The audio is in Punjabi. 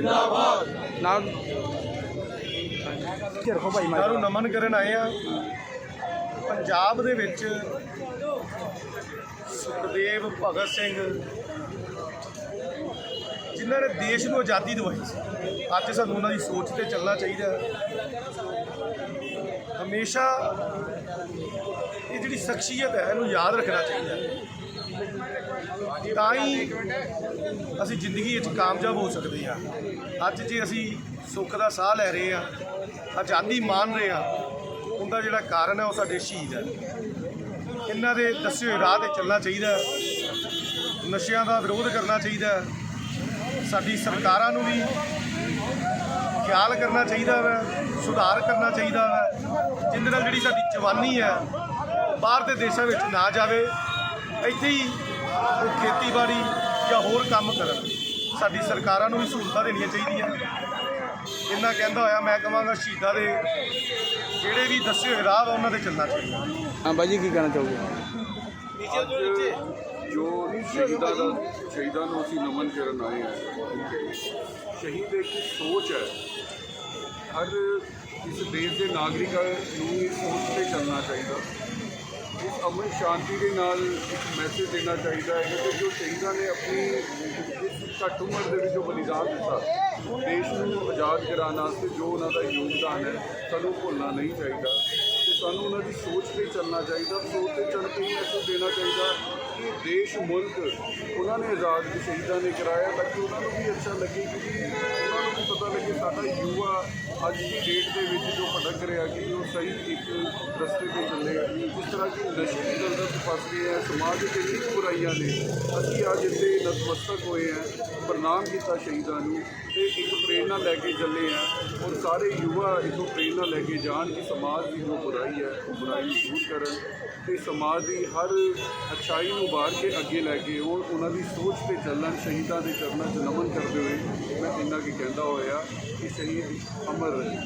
ਜਿੰਦਾਬਾਦ ਨਾਲ ਭਾਈ ਨੂੰ ਨਮਨ ਕਰਨ ਆਏ ਆ ਪੰਜਾਬ ਦੇ ਵਿੱਚ ਸੁਖਦੇਵ ਭਗਤ ਸਿੰਘ ਜਿਨ੍ਹਾਂ ਨੇ ਦੇਸ਼ ਨੂੰ ਆਜ਼ਾਦੀ ਦਿਵਾਈ ਸੀ ਅੱਜ ਸਾਨੂੰ ਉਹਨਾਂ ਦੀ ਸੋਚ ਤੇ ਚੱਲਣਾ ਚਾਹੀਦਾ। ਹਮੇਸ਼ਾ ਇਹ ਜਿਹੜੀ ਸ਼ਖਸੀਅਤ ਹੈ ਇਹਨੂੰ ਯਾਦ ਰੱਖਣਾ ਚਾਹੀਦਾ। ਤਾਂ ਹੀ ਅਸੀਂ ਜ਼ਿੰਦਗੀ ਵਿੱਚ ਕਾਮਯਾਬ ਹੋ ਸਕਦੇ ਹਾਂ। ਅੱਜ ਜੇ ਅਸੀਂ ਸੁੱਖ ਦਾ ਸਾਹ ਲੈ ਰਹੇ ਹਾਂ ਆਜ਼ਾਦੀ ਮਾਣ ਰਹੇ ਹਾਂ, ਉਹਦਾ ਜਿਹੜਾ ਕਾਰਨ ਹੈ ਉਹ ਸਾਡੇ ਸ਼ਹੀਦ ਹੈ। ਇਹਨਾਂ ਦੇ ਦੱਸੇ ਹੋਏ ਰਾਹ ਤੇ ਚੱਲਣਾ ਚਾਹੀਦਾ ਨਸ਼ਿਆਂ ਦਾ ਵਿਰੋਧ ਕਰਨਾ ਚਾਹੀਦਾ ਸਾਡੀ ਸਰਕਾਰਾਂ ਨੂੰ ਵੀ ਖਿਆਲ ਕਰਨਾ ਚਾਹੀਦਾ ਹੈ, ਸੁਧਾਰ ਕਰਨਾ ਚਾਹੀਦਾ ਹੈ। ਜਿੰਦੇ ਨਾਲ ਜਿਹੜੀ ਸਾਡੀ ਜਵਾਨੀ ਹੈ, ਬਾਹਰ ਦੇ ਦੇਸ਼ਾਂ ਵਿੱਚ ਨਾ ਜਾਵੇ, ਇੱਥੇ ਹੀ ਖੇਤੀਬਾੜੀ ਜਾਂ ਹੋਰ ਕੰਮ ਕਰਨ। ਸਾਡੀ ਸਰਕਾਰਾਂ ਨੂੰ ਵੀ ਸਹੂਲਤਾਂ ਦੇਣੀਆਂ ਚਾਹੀਦੀਆਂ। ਇੰਨਾ ਕਹਿੰਦਾ ਹੋਇਆ ਮੈਂ ਕਹਾਂਗਾ ਸ਼ਹੀਦਾਂ ਦੇ ਜਿਹੜੇ ਵੀ ਦੱਸੇ ਹੋਏ ਰਾਹ ਉਹਨਾਂ ਤੇ ਚੱਲਣਾ ਚਾਹੀਦਾ। ਹਾਂ ਬਾਈ ਜੀ ਕੀ ਕਹਿਣਾ ਚਾਹੋਗੇ? ਜੋ ਸ਼ਹੀਦਾਂ ਦਾ ਸ਼ਹੀਦਾਂ ਨੂੰ ਅਸੀਂ ਨਮਨ ਕਰਨ ਆਏ ਹਾਂ। ਸ਼ਹੀਦ ਇੱਕ ਸੋਚ ਹੈ। ਹਰ ਇਸ ਦੇਸ਼ ਦੇ ਨਾਗਰਿਕਾਂ ਨੂੰ ਇਸ ਸੋਚ ਤੇ ਚੱਲਣਾ ਚਾਹੀਦਾ। ਅਮਨ ਸ਼ਾਂਤੀ ਦੇ ਨਾਲ ਇੱਕ ਮੈਸੇਜ ਦੇਣਾ ਚਾਹੀਦਾ ਹੈ ਕਿ ਜੋ ਸ਼ਹੀਦਾਂ ਨੇ ਆਪਣੀ ਘੱਟ ਉਮਰ ਦੇ ਵਿੱਚ ਜੋ ਬਲੀਦਾਨ ਦਿੱਤਾ, ਦੇਸ਼ ਨੂੰ ਆਜ਼ਾਦ ਕਰਾਉਣ ਵਾਸਤੇ ਜੋ ਉਹਨਾਂ ਦਾ ਯੋਗਦਾਨ ਹੈ, ਸਾਨੂੰ ਭੁੱਲਣਾ ਨਹੀਂ ਚਾਹੀਦਾ। ਤੇ ਸਾਨੂੰ ਉਹਨਾਂ ਦੀ ਸੋਚ ਤੇ ਚੱਲਣਾ ਚਾਹੀਦਾ, ਸੋਚ ਤੇ ਚੱਲ ਕੇ ਮੈਸੇਜ ਦੇਣਾ ਚਾਹੀਦਾ ਕਿ ਦੇਸ਼, ਮੁਲਕ, ਉਹਨਾਂ ਨੇ ਆਜ਼ਾਦ, ਸ਼ਹੀਦਾਂ ਨੇ ਕਰਾਇਆ ਤਾਂ ਕਿ ਉਹਨਾਂ ਨੂੰ ਵੀ ਅੱਛਾ ਲੱਗੇ ਕਿ ਪਤਾ ਲੱਗੇ ਸਾਡਾ ਯੁਵਾ ਅੱਜ ਦੀ ਡੇਟ ਦੇ ਵਿੱਚ ਜੋ ਭਟਕ ਰਿਹਾ ਕਿ ਉਹ ਸਹੀ ਇੱਕ ਰਸਤੇ ਤੇ ਚੱਲੇ। ਜਿਸ ਤਰ੍ਹਾਂ ਕਿ ਨਸ਼ੇ ਦੀ ਦਲਦਲ 'ਚ ਫਸ ਗਏ ਹੈ ਸਮਾਜ ਦੇ ਇੰਨੀ ਬੁਰਾਈਆਂ ਨੇ। ਅਸੀਂ ਅੱਜ ਇੱਥੇ ਨਤਮਸਤਕ ਹੋਏ ਹਾਂ ਪ੍ਰਣਾਮ ਕੀਤਾ ਸ਼ਹੀਦਾਂ ਨੂੰ ਤੇ ਇੱਕ ਪ੍ਰੇਰਣਾ ਲੈ ਕੇ ਚੱਲੇ ਆ। ਸਾਰੇ ਯੁਵਾ ਇਥੋਂ ਪ੍ਰੇਰਣਾ ਲੈ ਕੇ ਜਾਣ ਕਿ ਸਮਾਜ ਦੀ ਜੋ ਬੁਰਾਈ ਹੈ, ਉਹ ਬੁਰਾਈ ਨੂੰ ਦੂਰ ਕਰਨ ਤੇ ਸਮਾਜ ਦੀ ਹਰ ਅੱਛਾਈ ਨੂੰ ਬਾਹਰ ਕੇ ਅੱਗੇ ਲੈ ਕੇ ਉਹ ਉਹਨਾਂ ਦੀ ਸੋਚ ਤੇ ਚੱਲਣ, ਸ਼ਹੀਦਾਂ ਦੇ ਚਰਨਾਂ 'ਚ ਨਮਨ ਕਰਦੇ ਹੋਏ ਮੈਂ ਇੰਨਾ ਕੀ ਕਹਿੰਦਾ ਹੋਇਆ ਕਿ ਸ਼ਹੀਦ ਅਮਰ ਰਹੇ।